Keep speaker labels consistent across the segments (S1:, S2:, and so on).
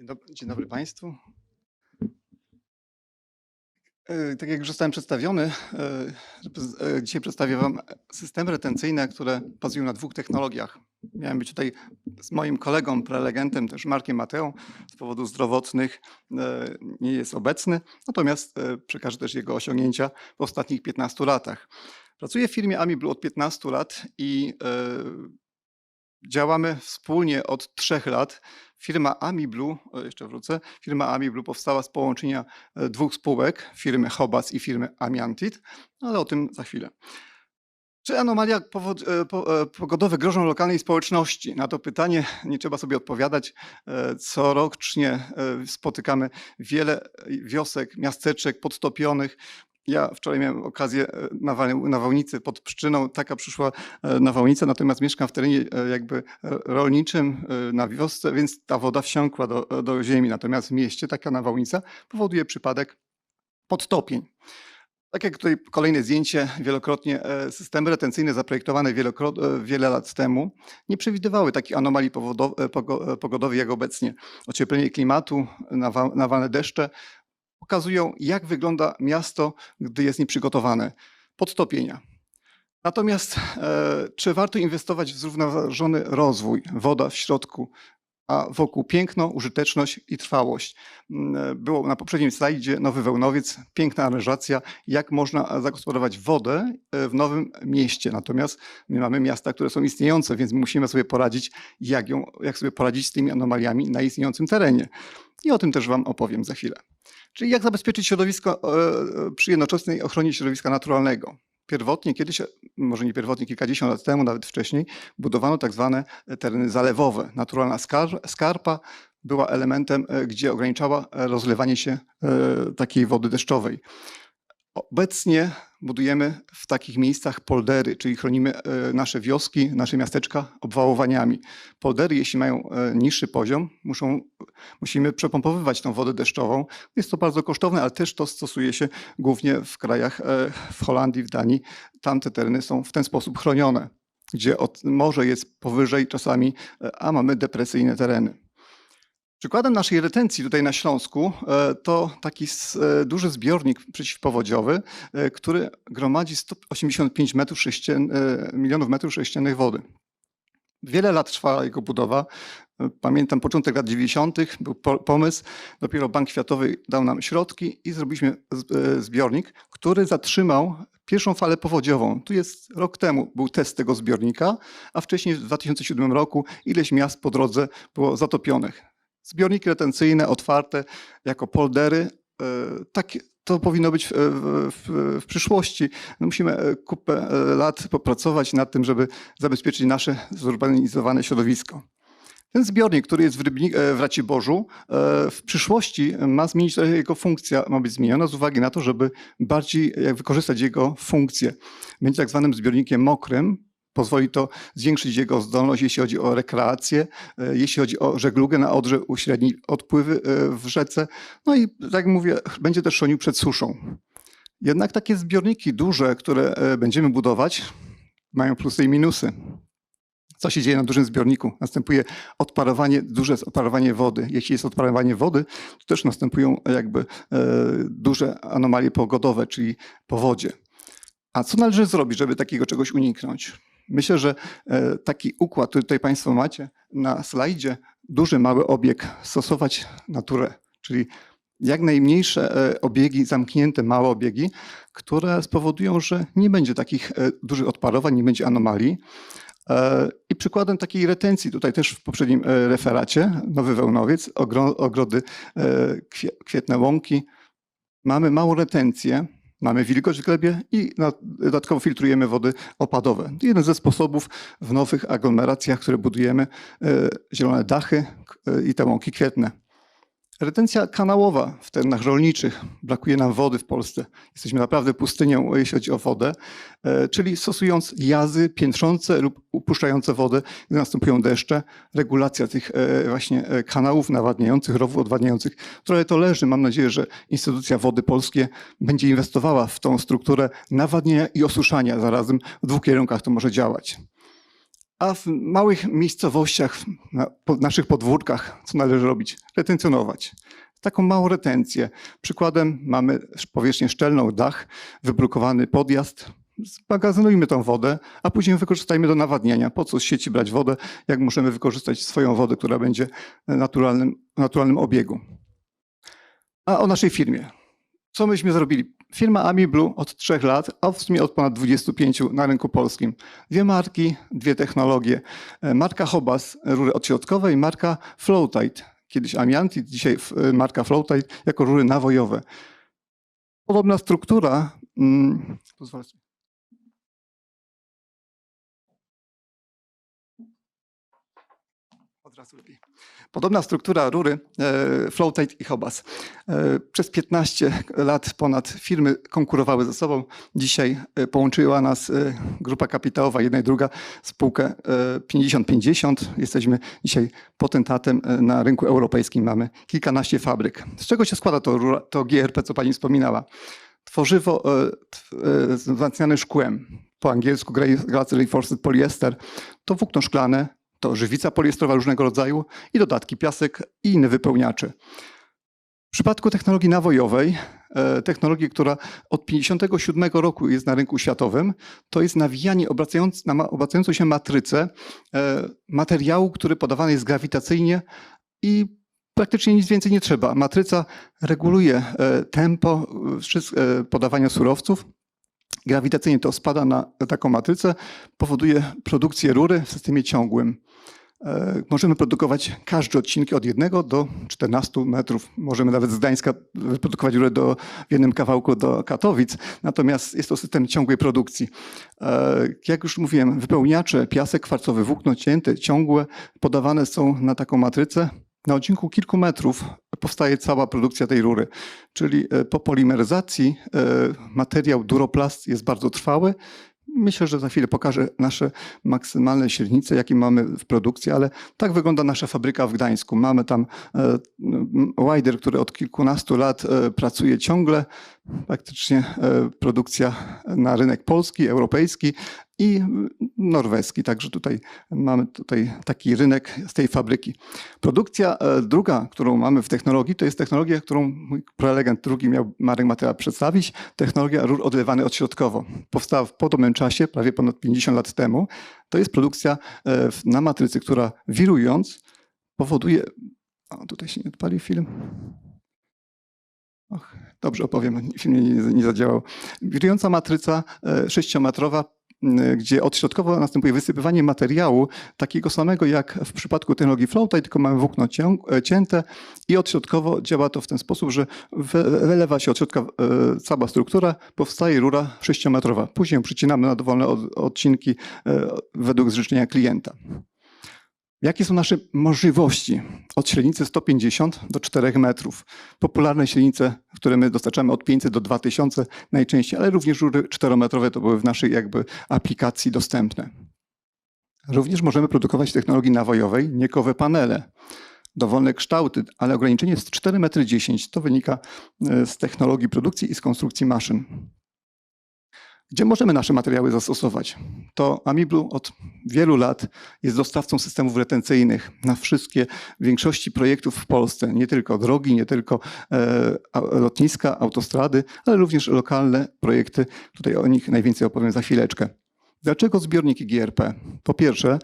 S1: Dzień dobry, dzień dobry Państwu. E, Tak jak już zostałem przedstawiony, e, e, dzisiaj przedstawię Wam systemy retencyjne, które bazują na dwóch technologiach. Miałem być tutaj z moim kolegą, prelegentem, też Markiem Mateą, z powodów zdrowotnych nie jest obecny, natomiast przekażę też jego osiągnięcia w ostatnich 15 latach. Pracuję w firmie AmiBlue od 15 lat i Działamy wspólnie od trzech lat. Firma AmiBlue, jeszcze wrócę, firma AmiBlue powstała z połączenia e, dwóch spółek, firmy Hobas i firmy Amiantit, ale o tym za chwilę. Czy anomalia e, e, pogodowe grożą lokalnej społeczności? Na to pytanie nie trzeba sobie odpowiadać. Corocznie spotykamy wiele wiosek, miasteczek podtopionych. Ja wczoraj miałem okazję e, na nawałnicy pod Pszczyną, taka przyszła e, nawałnica, natomiast mieszkam w terenie e, jakby rolniczym na wiosce, więc ta woda wsiąkła do, do ziemi. Natomiast w mieście taka nawałnica powoduje przypadek podtopień. Tak jak tutaj kolejne zdjęcie, wielokrotnie systemy retencyjne zaprojektowane wiele lat temu nie przewidywały takich anomalii pogodowych jak obecnie. Ocieplenie klimatu, nawa- nawalne deszcze pokazują, jak wygląda miasto, gdy jest nieprzygotowane. Podtopienia. Natomiast e, czy warto inwestować w zrównoważony rozwój? Woda w środku, a wokół piękno, użyteczność i trwałość. Mm, e, Było na poprzednim slajdzie nowy Wełnowiec, piękna aranżacja, jak można zagospodarować wodę e, w nowym mieście. Natomiast my mamy miasta, które są istniejące, więc musimy sobie poradzić, jak, ją, jak sobie poradzić z tymi anomaliami na istniejącym terenie. I o tym też Wam opowiem za chwilę. Czyli jak zabezpieczyć środowisko e, e, przy jednoczesnej ochronie środowiska naturalnego. Pierwotnie, kiedyś, może nie pierwotnie, kilkadziesiąt lat temu, nawet wcześniej, budowano tak zwane tereny zalewowe. Naturalna skar- skarpa była elementem, e, gdzie ograniczała e, rozlewanie się e, takiej wody deszczowej. Obecnie budujemy w takich miejscach poldery, czyli chronimy e, nasze wioski, nasze miasteczka obwałowaniami. Poldery, jeśli mają e, niższy poziom, muszą, musimy przepompowywać tą wodę deszczową. Jest to bardzo kosztowne, ale też to stosuje się głównie w krajach, e, w Holandii, w Danii. Tamte tereny są w ten sposób chronione, gdzie od, morze jest powyżej czasami, a mamy depresyjne tereny. Przykładem naszej retencji tutaj na Śląsku e, to taki e, duży zbiornik przeciwpowodziowy, e, który gromadzi 185 metrów milionów metrów sześciennych wody. Wiele lat trwała jego budowa. Pamiętam początek lat 90. był po- pomysł. Dopiero Bank Światowy dał nam środki i zrobiliśmy zbiornik, który zatrzymał pierwszą falę powodziową. Tu jest rok temu był test tego zbiornika, a wcześniej w 2007 roku ileś miast po drodze było zatopionych. Zbiorniki retencyjne otwarte jako poldery. e, Tak to powinno być w, w, w przyszłości. No musimy e, kupę e, lat popracować nad tym, żeby zabezpieczyć nasze zurbanizowane środowisko. Ten zbiornik, który jest w, Rybnik, e, w Raciborzu, e, w przyszłości ma zmienić jego funkcja, ma być zmieniona z uwagi na to, żeby bardziej wykorzystać jego funkcję. Będzie tak zwanym zbiornikiem mokrym. Pozwoli to zwiększyć jego zdolność, jeśli chodzi o rekreację, e, jeśli chodzi o żeglugę na Odrze, uśredni odpływy e, w rzece. No i tak jak mówię, będzie też chronił przed suszą. Jednak takie zbiorniki duże, które e, będziemy budować, mają plusy i minusy. Co się dzieje na dużym zbiorniku? Następuje odparowanie, duże odparowanie wody. Jeśli jest odparowanie wody, to też następują jakby duże anomalie pogodowe, czyli powodzie. A co należy zrobić, żeby takiego czegoś uniknąć? Myślę, że e, taki układ, który tutaj Państwo macie na slajdzie, duży, mały obieg, stosować naturę, czyli jak najmniejsze e, obiegi, zamknięte, małe obiegi, które spowodują, że nie będzie takich e, dużych odparowań, nie będzie anomalii. I przykładem takiej retencji, tutaj też w poprzednim referacie, Nowy Wełnowiec, ogro- ogrody, kwie- kwietne łąki, mamy małą retencję, mamy wilgoć w glebie i dodatkowo filtrujemy wody opadowe. Jeden ze sposobów w nowych aglomeracjach, które budujemy, e, zielone dachy e, i te łąki kwietne. Retencja kanałowa w terenach rolniczych. Brakuje nam wody w Polsce. Jesteśmy naprawdę pustynią, jeśli chodzi o wodę. E, Czyli stosując jazy piętrzące lub upuszczające wodę, gdy następują deszcze, regulacja tych e, właśnie e, kanałów nawadniających, rowów odwadniających. Trochę to leży. Mam nadzieję, że instytucja wody polskie będzie inwestowała w tą strukturę nawadniania i osuszania zarazem. W dwóch kierunkach to może działać. A w małych miejscowościach, na naszych podwórkach, co należy robić? Retencjonować. Taką małą retencję. Przykładem mamy powierzchnię szczelną, dach, wybrukowany podjazd. Zmagazynujmy tą wodę, a później wykorzystajmy do nawadniania. Po co z sieci brać wodę, jak możemy wykorzystać swoją wodę, która będzie w naturalnym, naturalnym obiegu. A o naszej firmie. Co myśmy zrobili? Firma AmiBlue od trzech lat, a w sumie od ponad 25 na rynku polskim. Dwie marki, dwie technologie. E, Marka Hobas, rury odśrodkowe i marka Flowtide. Kiedyś Amianti, dzisiaj e, marka Flowtide jako rury nawojowe. Podobna struktura. Mm, pozwolę sobie. Od razu lepiej. Podobna struktura rury e, Flowtide i Hobas. E, Przez 15 lat ponad firmy konkurowały ze sobą. Dzisiaj e, połączyła nas grupa kapitałowa, jedna i druga spółkę e, 50-50. Jesteśmy dzisiaj potentatem na rynku europejskim. Mamy kilkanaście fabryk. Z czego się składa to, to GRP, co pani wspominała? Tworzywo tw- wzmacniane szkłem, po angielsku Glass Reinforced Polyester, to włókno szklane, to żywica poliestrowa różnego rodzaju i dodatki piasek i inne wypełniacze. W przypadku technologii nawojowej, e, technologii, która od 1957 roku jest na rynku światowym, to jest nawijanie obracając, na obracającą się matrycę e, materiału, który podawany jest grawitacyjnie i praktycznie nic więcej nie trzeba. Matryca reguluje e, tempo podawania surowców. Grawitacyjnie to spada na taką matrycę, powoduje produkcję rury w systemie ciągłym. E, Możemy produkować każde odcinki od 1 do 14 metrów. Możemy nawet z Gdańska wyprodukować rurę do, w jednym kawałku do Katowic. Natomiast jest to system ciągłej produkcji. E, Jak już mówiłem, wypełniacze, piasek kwarcowy, włókno cięte, ciągłe, podawane są na taką matrycę. Na odcinku kilku metrów powstaje cała produkcja tej rury. Czyli e, po polimeryzacji e, materiał duroplast jest bardzo trwały. Myślę, że za chwilę pokażę nasze maksymalne średnice, jakie mamy w produkcji, ale tak wygląda nasza fabryka w Gdańsku. Mamy tam e, Wider, który od kilkunastu lat e, pracuje ciągle. Praktycznie e, produkcja na rynek polski, europejski i norweski. Także tutaj mamy tutaj taki rynek z tej fabryki. Produkcja e, druga, którą mamy w technologii, to jest technologia, którą mój prelegent drugi miał Marek Matera przedstawić. Technologia rur odlewanych odśrodkowo. Powstała w podobnym czasie, prawie ponad 50 lat temu. To jest produkcja na matrycy, która wirując powoduje... O, tutaj się nie odpali film. Och, dobrze opowiem, film nie, nie zadziałał. Wirująca matryca e, sześciometrowa, gdzie odśrodkowo następuje wysypywanie materiału takiego samego jak w przypadku technologii Flowtide, tylko mamy włókno e, cięte i odśrodkowo działa to w ten sposób, że wy- wylewa się od środka e, cała struktura, powstaje rura sześciometrowa. Później przycinamy na dowolne od, odcinki według życzenia klienta. Jakie są nasze możliwości? Od średnicy 150 do 4 metrów. Popularne średnice, które my dostarczamy od 500 do 2000 najczęściej, ale również rury 4-metrowe to były w naszej jakby aplikacji dostępne. Również możemy produkować w technologii nawojowej niekowe panele. Dowolne kształty, ale ograniczenie jest 4,10 m. To wynika e, z technologii produkcji i z konstrukcji maszyn. Gdzie możemy nasze materiały zastosować? To AmiBlue od wielu lat jest dostawcą systemów retencyjnych na wszystkie, większości projektów w Polsce. Nie tylko drogi, nie tylko e, lotniska, autostrady, ale również lokalne projekty. Tutaj o nich najwięcej opowiem za chwileczkę. Dlaczego zbiorniki GRP? Po pierwsze,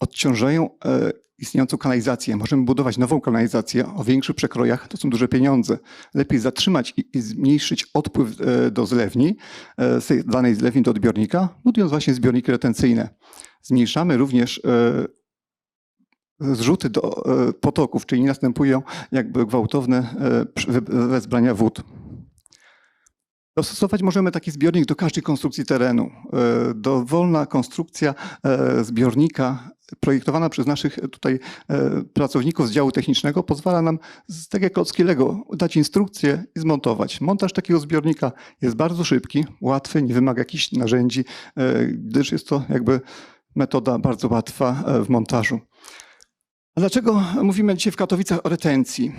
S1: odciążają e, istniejącą kanalizację. Możemy budować nową kanalizację o większych przekrojach, to są duże pieniądze. Lepiej zatrzymać i, zmniejszyć odpływ e, do zlewni, e, z danej zlewni do odbiornika, budując właśnie zbiorniki retencyjne. Zmniejszamy również zrzuty do potoków, czyli nie następują jakby gwałtowne wezbrania wód. Dostosować możemy taki zbiornik do każdej konstrukcji terenu. E, Dowolna konstrukcja e, zbiornika projektowana przez naszych tutaj e, pracowników z działu technicznego pozwala nam, tak jak klocki Lego, dać instrukcję i zmontować. Montaż takiego zbiornika jest bardzo szybki, łatwy, nie wymaga jakichś narzędzi, gdyż jest to jakby metoda bardzo łatwa w montażu. Dlaczego mówimy dzisiaj w Katowicach o retencji?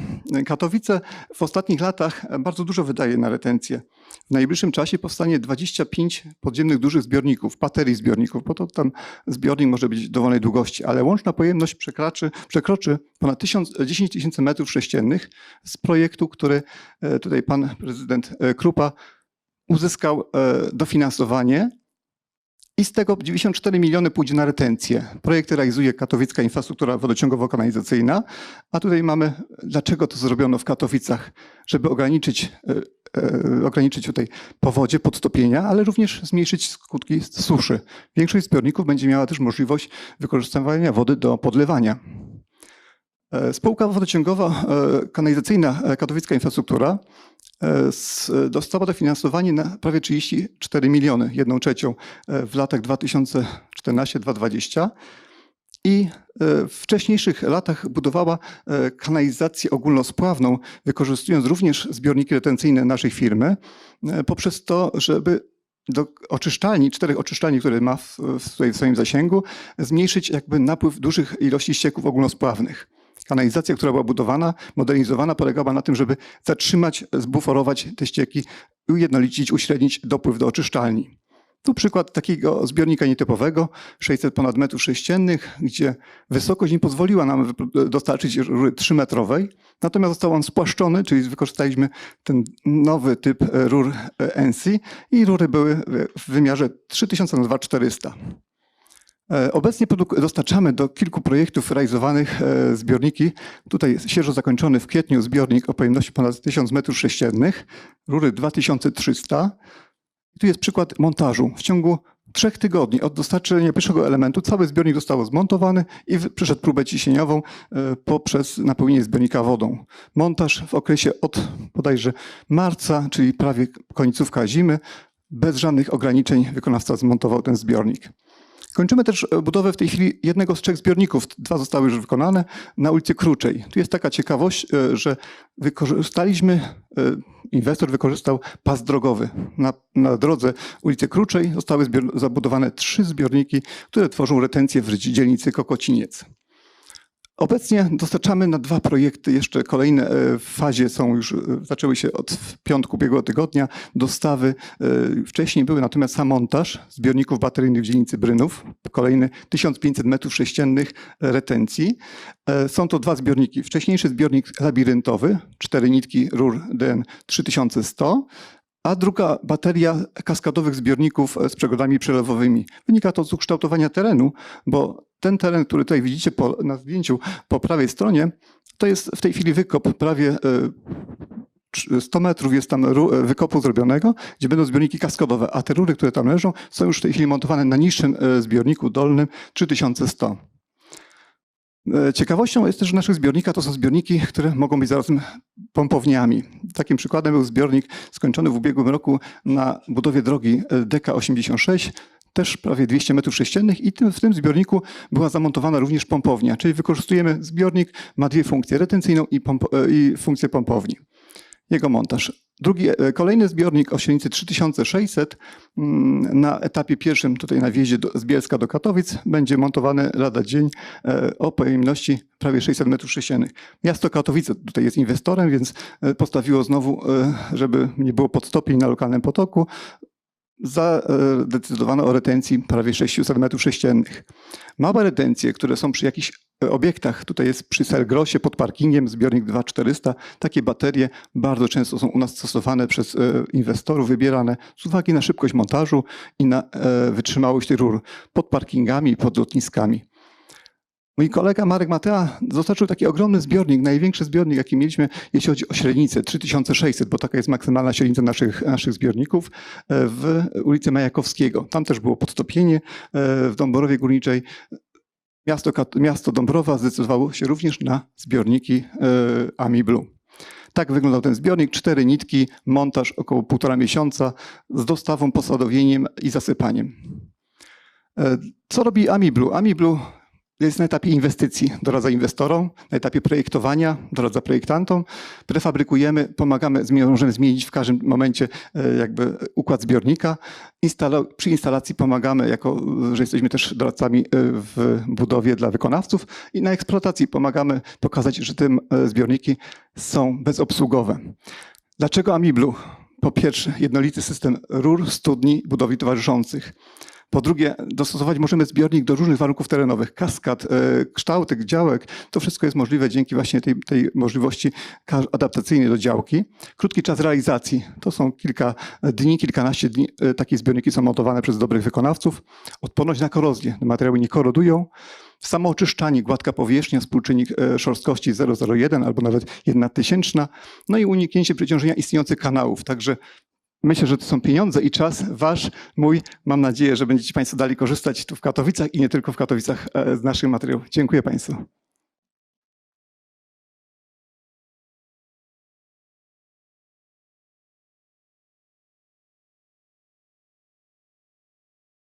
S1: Katowice w ostatnich latach bardzo dużo wydaje na retencję. W najbliższym czasie powstanie 25 podziemnych dużych zbiorników, baterii zbiorników, bo to tam zbiornik może być dowolnej długości, ale łączna pojemność przekraczy, przekroczy ponad 1000, 10 tysięcy metrów sześciennych z projektu, który e, tutaj pan prezydent e, Krupa uzyskał e, dofinansowanie i z tego 94 miliony pójdzie na retencję. Projekt realizuje katowicka infrastruktura wodociągowo-kanalizacyjna. A tutaj mamy, dlaczego to zrobiono w Katowicach, żeby ograniczyć, e, e, ograniczyć tutaj powodzie, podtopienia, ale również zmniejszyć skutki suszy. Większość zbiorników będzie miała też możliwość wykorzystywania wody do podlewania. E, Spółka wodociągowa e, kanalizacyjna Katowicka Infrastruktura dostała dofinansowanie na prawie 34 miliony, jedną trzecią e, w latach 2014-2020 i e, w wcześniejszych latach budowała e, kanalizację ogólnospławną, wykorzystując również zbiorniki retencyjne naszej firmy, e, poprzez to, żeby do oczyszczalni, czterech oczyszczalni, które ma w, w, w swoim zasięgu, zmniejszyć jakby napływ dużych ilości ścieków ogólnospławnych. Kanalizacja, która była budowana, modernizowana, polegała na tym, żeby zatrzymać, zbuforować te ścieki, ujednolicić, uśrednić dopływ do oczyszczalni. Tu przykład takiego zbiornika nietypowego, 600 ponad metrów sześciennych, gdzie wysokość nie pozwoliła nam dostarczyć rury 3-metrowej, natomiast został on spłaszczony, czyli wykorzystaliśmy ten nowy typ e, rur e, NC i rury były w wymiarze 3000 na 2400. E, Obecnie dostarczamy do kilku projektów realizowanych e, zbiorniki. Tutaj świeżo zakończony w kwietniu zbiornik o pojemności ponad 1000 m3, rury 2300. I tu jest przykład montażu. W ciągu trzech tygodni od dostarczenia pierwszego elementu cały zbiornik został zmontowany i przeszedł próbę ciśnieniową e, poprzez napełnienie zbiornika wodą. Montaż w okresie od bodajże marca, czyli prawie końcówka zimy, bez żadnych ograniczeń wykonawca zmontował ten zbiornik. Kończymy też e, budowę w tej chwili jednego z trzech zbiorników. Dwa zostały już wykonane na ulicy Kruczej. Tu jest taka ciekawość, e, że wykorzystaliśmy, e, inwestor wykorzystał pas drogowy. Na, na drodze ulicy Kruczej zostały zbior- zabudowane trzy zbiorniki, które tworzą retencję w dzielnicy Kokociniec. Obecnie dostarczamy na dwa projekty, jeszcze kolejne e, w fazie są już, e, zaczęły się od piątku ubiegłego tygodnia, dostawy. e, Wcześniej były natomiast sam montaż zbiorników bateryjnych w dzielnicy Brynów, kolejny 1500 metrów sześciennych retencji. Są to dwa zbiorniki. Wcześniejszy zbiornik labiryntowy, cztery nitki rur DN 3100, a druga bateria kaskadowych zbiorników z przegodami przelewowymi. Wynika to z ukształtowania terenu, bo ten teren, który tutaj widzicie po, na zdjęciu po prawej stronie, to jest w tej chwili wykop prawie e, trz- 100 metrów jest tam e, wykopu zrobionego, gdzie będą zbiorniki kaskadowe, a te rury, które tam leżą, są już w tej chwili montowane na niższym e, zbiorniku dolnym 3100. E, Ciekawością jest też, że naszych zbiornika to są zbiorniki, które mogą być zarazem pompowniami. Takim przykładem był zbiornik skończony w ubiegłym roku na budowie drogi e, DK86, też prawie 200 metrów sześciennych i tym, w tym zbiorniku była zamontowana również pompownia, czyli wykorzystujemy zbiornik, ma dwie funkcje, retencyjną i, e, i funkcję pompowni. Jego montaż. Drugi, e, kolejny zbiornik o średnicy 3600 mm, na etapie pierwszym tutaj na wjeździe do, z Bielska do Katowic będzie montowany lada dzień e, o pojemności prawie 600 metrów sześciennych. Miasto Katowice tutaj jest inwestorem, więc postawiło znowu, żeby nie było podstopień na lokalnym potoku, zadecydowano o retencji prawie 600 metrów sześciennych. Małe retencje, które są przy jakichś e, obiektach, tutaj jest przy Selgrosie pod parkingiem, zbiornik 2400, takie baterie bardzo często są u nas stosowane przez e, inwestorów, wybierane z uwagi na szybkość montażu i na e, wytrzymałość rur pod parkingami pod lotniskami. Mój kolega Marek Matea dostarczył taki ogromny zbiornik, największy zbiornik, jaki mieliśmy, jeśli chodzi o średnicę, 3600, bo taka jest maksymalna średnica naszych, naszych zbiorników, e, w ulicy Majakowskiego. Tam też było podtopienie e, w Dąbrowie Górniczej. Miasto, miasto Dąbrowa zdecydowało się również na zbiorniki e, Ami Blue. Tak wyglądał ten zbiornik. Cztery nitki, montaż około półtora miesiąca z dostawą, posadowieniem i zasypaniem. Co robi Ami Blue? Jest na etapie inwestycji, doradza inwestorom, na etapie projektowania, doradza projektantom. Prefabrykujemy, pomagamy, możemy zmienić w każdym momencie e, jakby układ zbiornika. Przy instalacji pomagamy, jako że jesteśmy też doradcami e, w budowie dla wykonawców i na eksploatacji pomagamy pokazać, że te e, zbiorniki są bezobsługowe. Dlaczego AmiBlue? Po pierwsze, jednolity system rur, studni, budowli towarzyszących. Po drugie, dostosować możemy zbiornik do różnych warunków terenowych, kaskad, e, kształtek, działek. To wszystko jest możliwe dzięki właśnie tej, tej możliwości adaptacyjnej do działki. Krótki czas realizacji, to są kilka dni, kilkanaście dni. E, Takie zbiorniki są montowane przez dobrych wykonawców. Odporność na korozję, materiały nie korodują. Samooczyszczanie, gładka powierzchnia, współczynnik e, szorstkości 0,01 albo nawet 1 tysięczna. No i uniknięcie przeciążenia istniejących kanałów. Także Myślę, że to są pieniądze i czas wasz, mój. Mam nadzieję, że będziecie Państwo dali korzystać tu w Katowicach i nie tylko w Katowicach e, z naszych materiałów. Dziękuję Państwu.